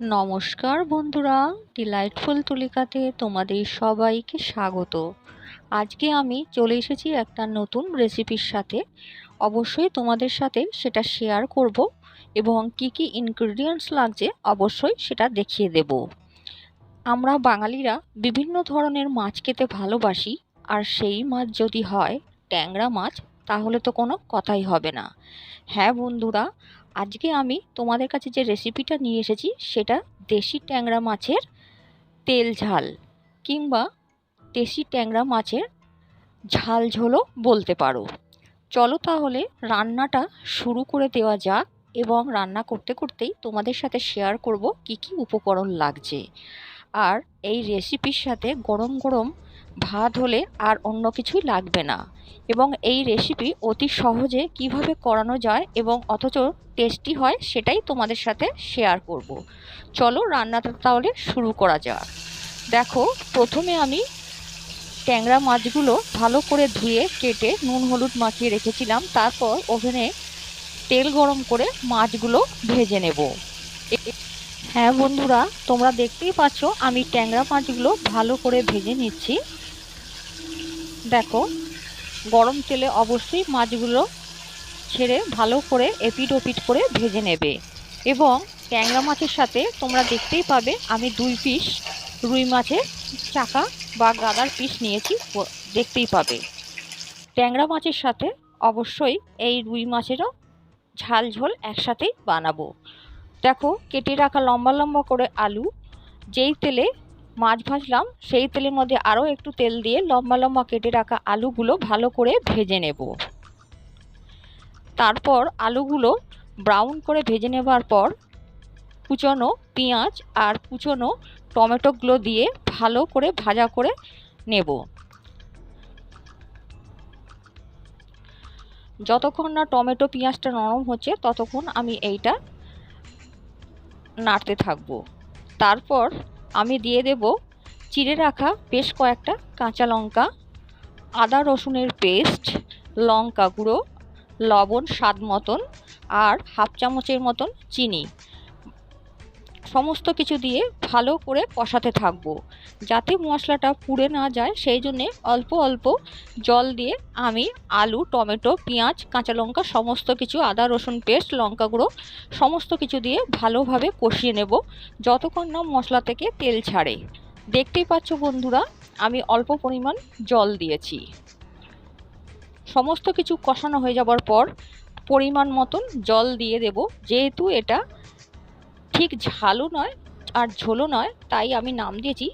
নমস্কার বন্ধুরা, ডিলাইটফুল তুলিকাতে তোমাদের সবাইকে স্বাগত। আজকে আমি চলে এসেছি একটা নতুন রেসিপির সাথে। অবশ্যই তোমাদের সাথে সেটা শেয়ার করব এবং কি কি ইনগ্রিডিয়েন্টস লাগছে অবশ্যই সেটা দেখিয়ে দেব। আমরা বাঙালিরা বিভিন্ন ধরনের মাছ খেতে ভালোবাসি, আর সেই মাছ যদি হয়, ট্যাংরা মাছ, তাহলে তো কোনো কথাই হবে না। হ্যাঁ বন্ধুরা আজকে আমি তোমাদের কাছে যে রেসিপিটা নিয়ে এসেছি, সেটা দেশি ট্যাংরা মাছের তেল ঝাল কিংবা দেশি ট্যাংরা মাছের ঝাল ঝোলও বলতে পারো। চলো তাহলে রান্নাটা শুরু করে দেওয়া যাক এবং রান্না করতে করতেই তোমাদের সাথে শেয়ার করব কি কি উপকরণ লাগছে। আর এই রেসিপির সাথে গরম গরম ভাত হলে আর অন্য কিছুই লাগবে না। এবং এই রেসিপি অতি সহজে কীভাবে করানো যায় এবং অথচ টেস্টি হয় সেটাই তোমাদের সাথে শেয়ার করব। চলো রান্নাটা তাহলে শুরু করা যাক। দেখো, প্রথমে আমি ট্যাংরা মাছগুলো ভালো করে ধুয়ে কেটে নুন হলুদ মাখিয়ে রেখেছিলাম। তারপর ওভেনে তেল গরম করে মাছগুলো ভেজে নেব। হ্যাঁ বন্ধুরা, তোমরা দেখতেই পাচ্ছ আমি ট্যাংরা মাছগুলো ভালো করে ভেজে নিচ্ছি। দেখো, গরম তেলে অবশ্যই মাছগুলো ছেড়ে ভালো করে এপিট ওপিট করে ভেজে নেবে। এবং ট্যাংরা মাছের সাথে তোমরা দেখতেই পাবে, আমি দুই পিস রুই মাছের চাকা বা গাদার পিস নিয়েছি দেখতেই পাবে। ট্যাংরা মাছের সাথে অবশ্যই এই রুই মাছেরও ঝাল ঝোল একসাথেই বানাবো। দেখো, কেটে রাখা লম্বা লম্বা করে আলু, যেই তেলে মাছ ভাজলাম, সেই তেলের মধ্যে আরও একটু তেল দিয়ে লম্বা লম্বা কেটে রাখা আলুগুলো ভালো করে ভেজে নেব। তারপর আলুগুলো ব্রাউন করে ভেজে নেবার পর কুচনো পেঁয়াজ আর কুচনো টমেটোগুলো দিয়ে ভালো করে ভাজা করে নেব। যতক্ষণ না টমেটো পেঁয়াজটা নরম হচ্ছে, ততক্ষণ আমি এইটা নাড়তে থাকব। তারপর আমি দিয়ে দেব চিড়ে রাখা বেশ কয়েকটা কাঁচা লঙ্কা, আদা রসুনের পেস্ট, লঙ্কা গুঁড়ো, লবণ স্বাদ মতন, আর হাফ চামচের মতন চিনি। সমস্ত কিছু দিয়ে ভালো করে কষাতে থাকব। যাতে মশলাটা পুড়ে না যায়, সেই জন্যে অল্প অল্প জল দিয়ে আমি আলু, টমেটো, পেঁয়াজ, কাঁচা লঙ্কা, সমস্ত কিছু, আদা, রসুন পেস্ট, লঙ্কা গুঁড়ো, সমস্ত কিছু দিয়ে ভালোভাবে কষিয়ে নেব, যতক্ষণ না মশলা থেকে তেল ছাড়ে। দেখতেই পাচ্ছ বন্ধুরা, আমি অল্প পরিমাণ জল দিয়েছি। সমস্ত কিছু কষানো হয়ে যাবার পর পরিমাণ মতন জল দিয়ে দেব, যেহেতু এটা ঠিক ঝালও নয় আর ঝোলও নয়, তাই আমি নাম দিয়েছি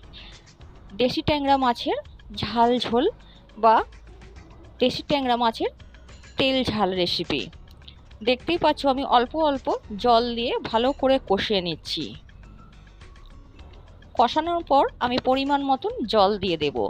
দেশি ট্যাংরা মাছের ঝাল ঝোল বা দেশি ট্যাংরা মাছের তেল ঝাল রেসিপি দেখতেই পাচ্ছ আমি অল্প অল্প জল দিয়ে ভালো করে কষিয়ে নিচ্ছি। কষানোর পর আমি পরিমাণ মতন জল দিয়ে দেবো।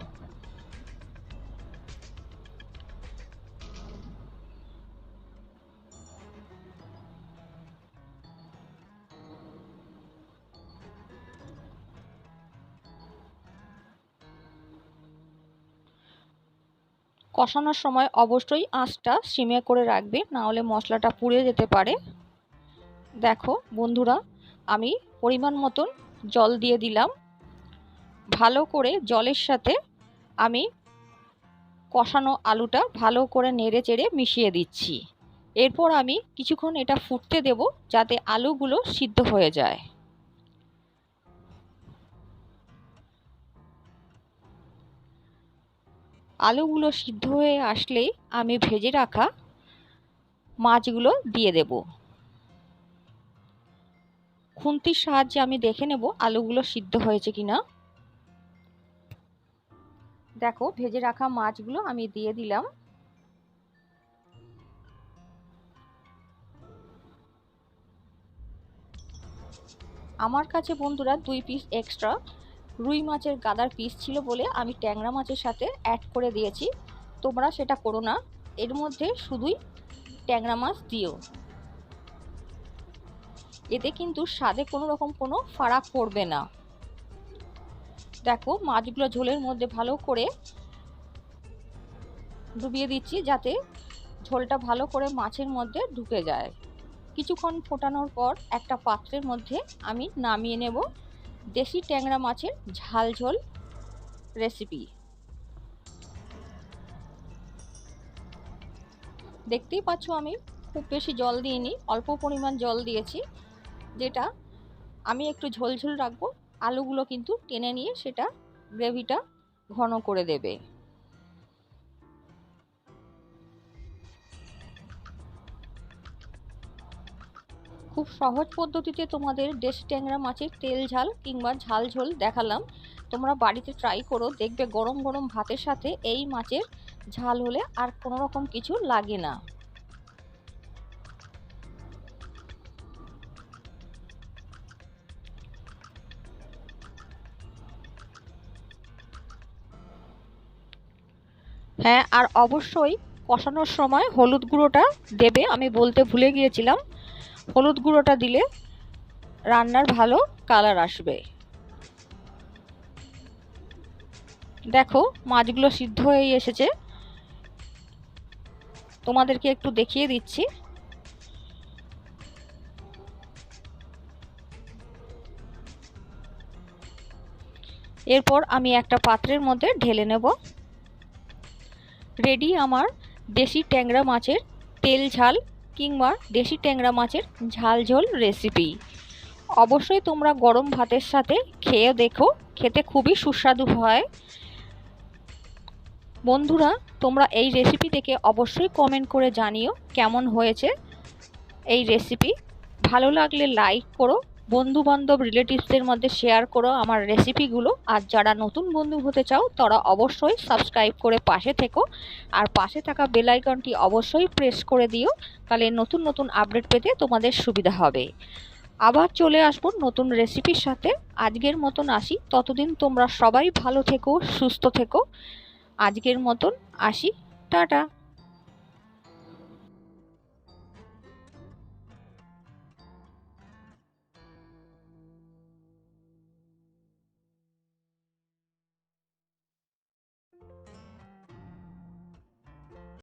কষানোর সময় অবশ্যই আঁচটা সিমে করে রাখবে, নাহলে মশলাটা পুড়ে যেতে পারে। দেখো বন্ধুরা, আমি পরিমাণ মতন জল দিয়ে দিলাম। ভালো করে জলের সাথে আমি কষানো আলুটা ভালো করে নেড়ে চেড়ে মিশিয়ে দিচ্ছি। এরপর আমি কিছুক্ষণ এটা ফুটতে দেব, যাতে আলুগুলো সিদ্ধ হয়ে যায়। আলুগুলো সিদ্ধ হয়ে আসলেই আমি ভেজে রাখা মাছগুলো দিয়ে দেব। খুন্তির সাহায্যে আমি দেখে নেব আলুগুলো সিদ্ধ হয়েছে কিনা। দেখো, ভেজে রাখা মাছগুলো আমি দিয়ে দিলাম। আমার কাছে বন্ধুরা দুই পিস এক্সট্রা রুই মাছের গাদার পিস ছিল বলে আমি ট্যাংরা মাছের সাথে অ্যাড করে দিয়েছি। তোমরা সেটা করো না। এর মধ্যে শুধুই ট্যাংরা মাছ দিও। এতে কিন্তু স্বাদে কোনো রকম কোনো ফারাক পড়বে না। দেখো, মাছগুলো ঝোলের মধ্যে ভালো করে ডুবিয়ে দিচ্ছি যাতে ঝোলটা ভালো করে মাছের মধ্যে ঢুকে যায়। কিছুক্ষণ ফোটানোর পর একটা পাত্রের মধ্যে আমি নামিয়ে নেব। দেশি ট্যাংরা মাছের ঝাল ঝোল রেসিপি দেখতেই পাচ্ছ আমি, খুব বেশি জল দিইনি, অল্প পরিমাণ জল দিয়েছি, যেটা আমি একটু ঝোলঝোল রাখব, আলুগুলো কিন্তু টেনে নিয়ে সেটা গ্রেভিটা ঘন করে দেবে। খুব সহজ পদ্ধতিতে তোমাদের দেশি ট্যাংরা মাছের তেল ঝাল কিংবা ঝাল ঝোল দেখালাম। তোমরা বাড়িতে ট্রাই করো, দেখবে গরম গরম ভাতের সাথে এই মাছের ঝাল হলে আর কোনো রকম কিছু লাগে না। হ্যাঁ আর অবশ্যই কষানোর সময় হলুদ গুঁড়োটা দেবে, আমি বলতে ভুলে গিয়েছিলাম। হলুদ গুঁড়োটা দিলে রান্নার ভালো কালার আসবে। দেখো, মাছগুলো সিদ্ধ হয়ে এসেছে। তোমাদেরকে একটু দেখিয়ে দিচ্ছি। এরপর আমি একটা পাত্রের মধ্যে ঢেলে নেব। রেডি আমার দেশি ট্যাংরা মাছের তেল ঝাল। কিংবা দেশি ট্যাংরা মাছের ঝাল ঝোল রেসিপি অবশ্যই তোমরা গরম ভাতের সাথে খেয়ে দেখো, খেতে খুবই সুস্বাদু হয়। বন্ধুরা, তোমরা এই রেসিপি থেকে অবশ্যই কমেন্ট করে জানিও কেমন হয়েছে এই রেসিপি ভালো লাগলে লাইক করো বন্ধু বান্ধব রিলেটিভসদের মধ্যে শেয়ার করো আমার রেসিপিগুলো আর যারা নতুন বন্ধু হতে চাও, তারা অবশ্যই সাবস্ক্রাইব করে পাশে থেকো। আর পাশে থাকা বেল আইকনটি অবশ্যই প্রেস করে দিও, তাহলে নতুন নতুন আপডেট পেতে তোমাদের সুবিধা হবে। আবার চলে আসব নতুন রেসিপির সাথে। আজকের মতন আসি। ততদিন তোমরা সবাই ভালো থেকো, সুস্থ থেকো। আজকের মতন আসি। টাটা!